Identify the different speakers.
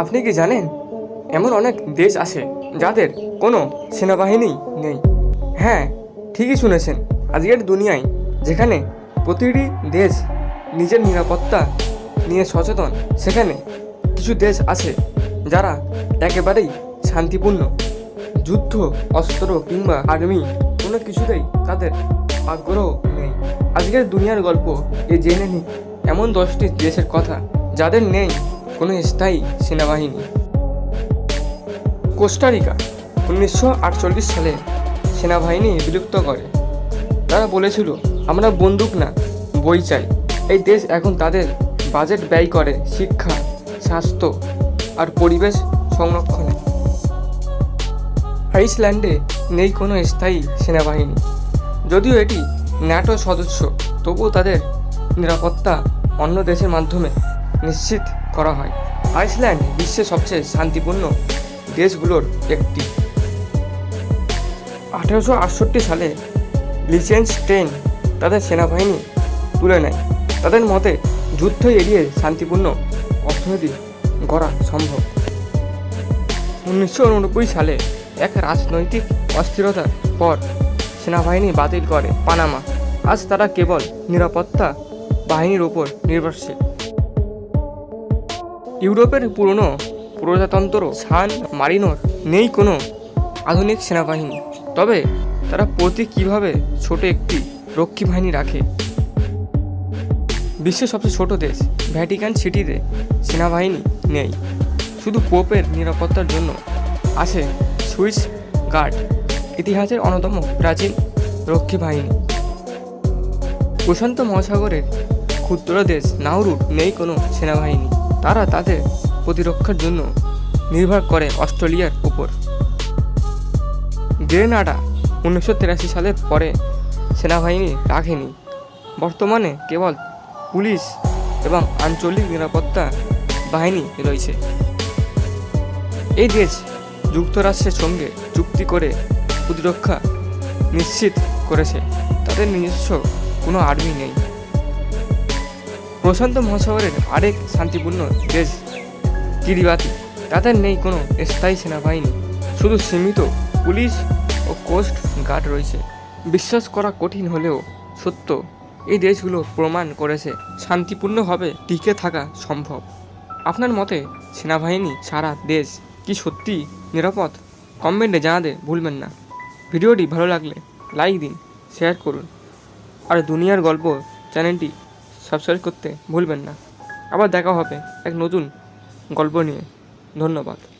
Speaker 1: আপনি কি জানেন, এমন অনেক দেশ আছে যাদের কোনো সেনাবাহিনী নেই? হ্যাঁ ঠিকই শুনেছেন, আজকের দুনিয়ায় যেখানে প্রতিটি দেশ নিজের নিরাপত্তা নিয়ে সচেতন, সেখানে কিছু দেশ আছে যারা একেবারেই শান্তিপূর্ণ। যুদ্ধ, অস্ত্র কিংবা আর্মি কোনো কিছুতেই তাদের আগ্রহ নেই। আজকের দুনিয়ার গল্প এ জেনে নি এমন দশটি দেশের কথা যাদের নেই কোনো স্থায়ী সেনাবাহিনী কোস্টারিকা উনিশশো আটচল্লিশ সালে সেনাবাহিনী বিলুপ্ত করে। তারা বলেছিল, আমরা বন্দুক না, বই চাই। এই দেশ এখন তাদের বাজেট ব্যয় করে শিক্ষা, স্বাস্থ্য আর পরিবেশ সংরক্ষণে। আইসল্যান্ডে নেই কোনো স্থায়ী সেনাবাহিনী। যদিও এটি ন্যাটো সদস্য, তবুও তাদের নিরাপত্তা অন্য দেশের মাধ্যমে নিশ্চিত করা হয়। আইসল্যান্ড বিশ্বের সবচেয়ে শান্তিপূর্ণ দেশগুলোর একটি। আঠেরোশো আটষট্টি সালে ট্রেন তাদের সেনাবাহিনী তুলে নেয়। তাদের মতে, যুদ্ধ এড়িয়ে শান্তিপূর্ণ অর্থনীতি গড়া সম্ভব। উনিশশো উননব্বই সালে এক রাজনৈতিক অস্থিরতার পর সেনাবাহিনী বাতিল করে পানামা। আজ তারা কেবল নিরাপত্তা বাহিনীর উপর নির্ভরশীল। ইউরোপের পুরনো প্রজাতন্ত্র সান মারিনোর নেই কোনো আধুনিক সেনাবাহিনী। তবে তারা প্রতি কীভাবে ছোট একটি রক্ষী বাহিনী রাখে? বিশ্বের সবচেয়ে ছোট দেশ ভ্যাটিকান সিটিতে সেনাবাহিনী নেই। শুধু পোপের নিরাপত্তার জন্য আছে সুইস গার্ড, ইতিহাসের অন্যতম প্রাচীন রক্ষী বাহিনী। প্রশান্ত মহাসাগরের ক্ষুদ্র দেশ নাউরুর নেই কোনো সেনাবাহিনী। তারা তাদের প্রতিরক্ষার জন্য নির্ভর করে অস্ট্রেলিয়ার উপর। গ্রেনাডা উনিশশো তিরাশি সালের পরে সেনাবাহিনী রাখেনি। বর্তমানে কেবল পুলিশ এবং আঞ্চলিক নিরাপত্তা বাহিনী রয়েছে। এই দেশ যুক্তরাষ্ট্রের সঙ্গে চুক্তি করে প্রতিরক্ষা নিশ্চিত করেছে। তাদের নিজস্ব কোনো আর্মি নেই। প্রশান্ত মহাসাগরের আরেক শান্তিপূর্ণ দেশ কিরিবাতি তাদের নেই কোনো স্থায়ী সেনাবাহিনী, শুধু সীমিত পুলিশ ও কোস্ট গার্ড রয়েছে। বিশ্বাস করা কঠিন হলেও সত্য, এই দেশগুলো প্রমাণ করেছে শান্তিপূর্ণভাবে টিকে থাকা সম্ভব। আপনার মতে সেনাবাহিনী সারা দেশ কি সত্যি নিরাপদ? কমেন্টে জানাতে ভুলবেন না। ভিডিওটি ভালো লাগলে লাইক দিন, শেয়ার করুন। আর দুনিয়ার গল্প চ্যানেলটি সাবস্ক্রাইব করতে ভুলবেন না। আবার দেখা হবে এক নতুন গল্প নিয়ে। ধন্যবাদ।